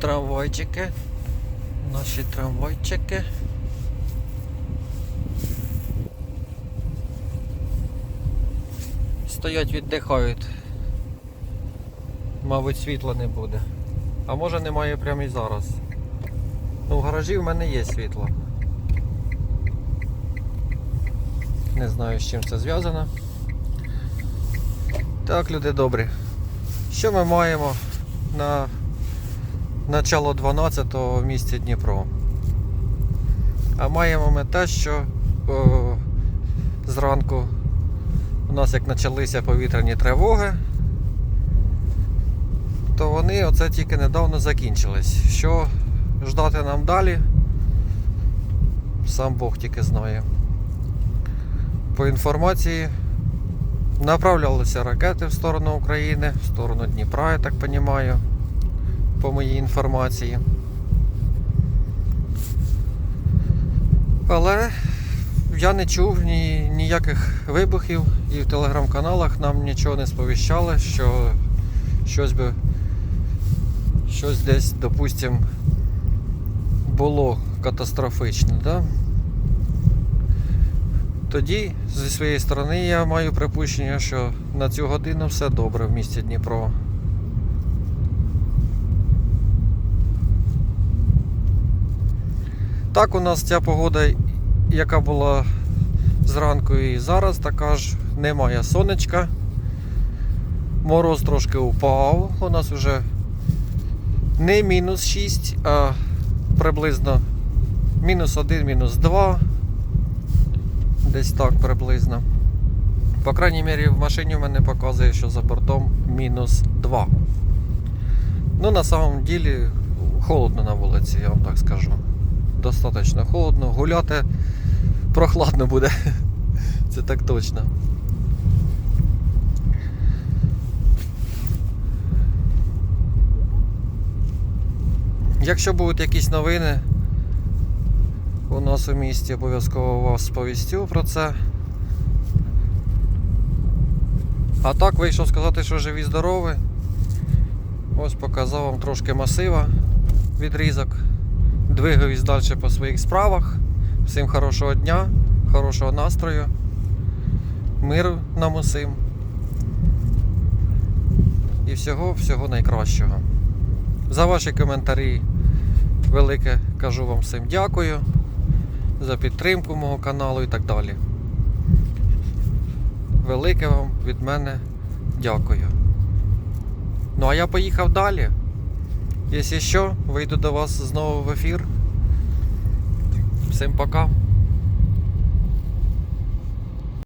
Трамвайчики. Наші трамвайчики. Стоять, віддихають. Мабуть, світла не буде. А може немає прямо і зараз. Ну, в гаражі в мене є світло. Не знаю, з чим це зв'язано. Так, люди добрі. Що ми маємо на начало 12-го в місті Дніпро? А маємо ми те, що о, зранку у нас як почалися повітряні тривоги, то вони оце тільки недавно закінчились. Що ждати нам далі? Сам Бог тільки знає. По інформації направлялися ракети в сторону України, в сторону Дніпра, я так розумію, по моїй інформації. Але я не чув ні, ніяких вибухів і в телеграм-каналах нам нічого не сповіщали, що щось би щось десь, допустим, було катастрофічне. Да? Тоді, зі своєї сторони, я маю припущення, що на цю годину все добре в місті Дніпро. Так, у нас ця погода, яка була зранку і зараз, така ж немає сонечка. Мороз трошки упав. У нас вже не мінус 6, а приблизно мінус 1, мінус 2. Десь так приблизно. По крайній мірі в машині в мене показує, що за бортом мінус 2. Ну, на самом ділі холодно на вулиці, я вам так скажу. Достатньо холодно. Гуляти прохладно буде. Це так точно. Якщо будуть якісь новини, у нас у місті обов'язково вас сповістю про це. А так вийшов сказати, що живі здорові. Ось показав вам трошки масива відрізок. Двигаюсь далі по своїх справах. Всім хорошого дня, хорошого настрою, миру нам усім. І всього, всього найкращого. За ваші коментарі велике кажу вам всім дякую за підтримку мого каналу і так далі. Велике вам від мене дякую. Ну а я поїхав далі. Якщо що, вийду до вас знову в ефір. Всім пока.